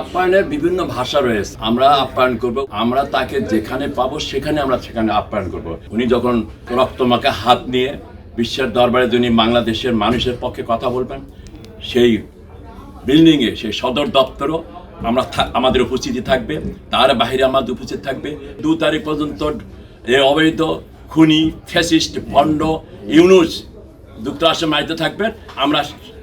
আপ্যায়নের বিভিন্ন ভাষা রয়েছে। আমরা আপ্যায়ন করব, আমরা তাকে যেখানে পাবো সেখানে আমরা সেখানে আপ্যায়ন করব। উনি যখন রক্তমাখা হাত নিয়ে বিশ্বের দরবারে যিনি বাংলাদেশের মানুষের পক্ষে কথা বলবেন, সেই বিল্ডিংয়ে, সেই সদর দপ্তরও আমরা আমাদের উপস্থিতি থাকবে, তার বাইরে আমাদের উপস্থিত থাকবে। দু তারিখ পর্যন্ত এ অবৈধ খুনি, ফ্যাসিস্ট, ভণ্ড, ইউনুস যুক্তরাষ্ট্রের মাটিতে থাকবেন। আমরা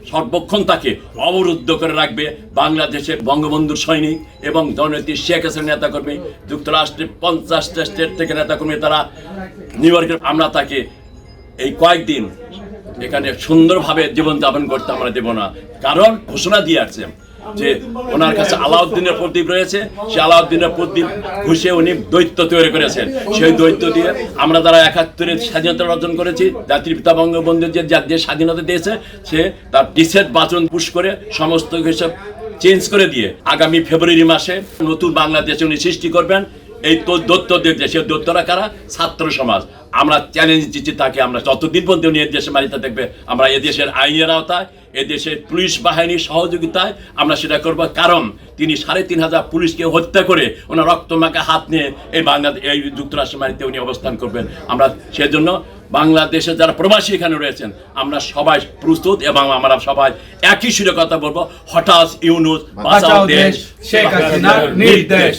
সর্বক্ষণ তাকে অবরুদ্ধ করে রাখবে বাংলাদেশের বঙ্গবন্ধুর সৈনিক এবং জননেত্রী শেখ হাসিনা নেতাকর্মী, যুক্তরাষ্ট্রের পঞ্চাশটা স্টেট থেকে নেতাকর্মী তারা নিউ ইয়র্কের আমরা তাকে এই কয়েকদিন এখানে সুন্দরভাবে জীবনযাপন করতে আমরা দেব না। কারণ ঘোষণা দিয়ে আসছে যে ওনার কাছে আলাউদ্দিনের প্রদীপ রয়েছে, সে আলাউদ্দিনের প্রদীপ ঘুষে উনি দৈত্য তৈরি করেছেন। সেই দৈত্য দিয়ে আমরা যারা একাত্তরে স্বাধীনতা অর্জন করেছি, জাতির পিতা বঙ্গবন্ধু যে যে স্বাধীনতা দিয়েছে, সে তার ডিসেট বাচন পুশ করে সমস্ত হিসাব চেঞ্জ করে দিয়ে আগামী ফেব্রুয়ারি মাসে নতুন বাংলাদেশ উনি সৃষ্টি করবেন। এই তো দত্তদের দেশে দত্তরা কারা? ছাত্র সমাজ। আমরা চ্যালেঞ্জ দিচ্ছি তাকে আমরা যতদিন পর্যন্ত উনি এদেশে মারিতে দেখবে আমরা এদেশের আইনের আওতায় এদেশের পুলিশ বাহিনীর সহযোগিতায় আমরা সেটা করব। কারণ তিনি সাড়ে তিন হাজার পুলিশকে হত্যা করে ওনার রক্তমাখা হাত নিয়ে এই বাংলাদেশ এই যুক্তরাষ্ট্র মারিতে উনি অবস্থান করবেন। আমরা সেজন্য বাংলাদেশে যারা প্রবাসী এখানে রয়েছেন আমরা সবাই প্রস্তুত এবং আমরা সবাই একই সুরে কথা বলব। হঠাৎ ইউনুস বাঁচাও দেশ শেখ হাসিনার নির্দেশ।